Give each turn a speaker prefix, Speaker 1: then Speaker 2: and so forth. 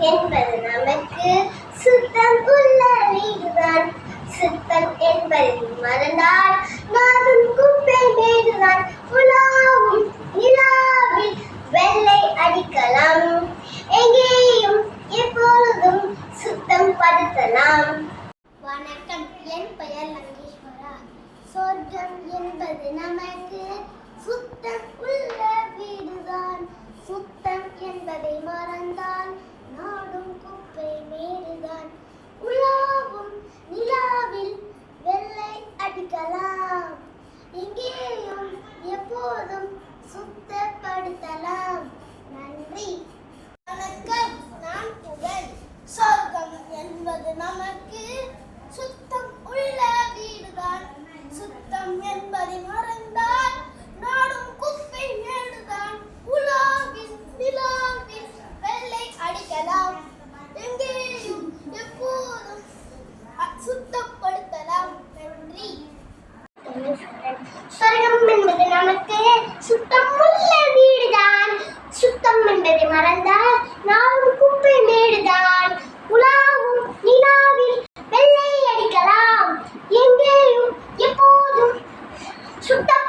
Speaker 1: என்பது நமக்கு சுத்தம் உள்ள வீடுதான். சுத்தம் என்பதை மறந்தால் நாதும் குப்பை மேடுதான் உலாவும் நிலாவில் வெள்ளை அடிக்கலாம். எங்கேயும் எப்பொழுதும் சுத்தம் படுத்தலாம். வணக்கம். என் பெயர் லங்கேஸ்வரா. சொர்க்கம் என்பது நமக்கு சுத்தம் உள்ள வீடுதான். சுத்தம் என்பதை மறந்தால் நாடும் குப்பை மேடுதான் உலாவும் நிலாவில் வெள்ளை அடிக்கலாம் இங்கேயும் எப்போதும் சுத்தப்படுத்தலாம். நன்றி. வணக்கம். நான் புகழ். சொர்க்கம் என்பது நமக்கு சுத்த என்று சொன்னேன் சொர்க்கம் என்பது நமக்கு சுத்தமுள்ள வீடுதான். சுத்தம் என்பதை மறந்தால் நாம் குப்பை மேடுதான். உலாவும் நிலாவில் வெள்ளை அடிக்கலாம். எங்கேயும் எப்போதும் சுத்தம்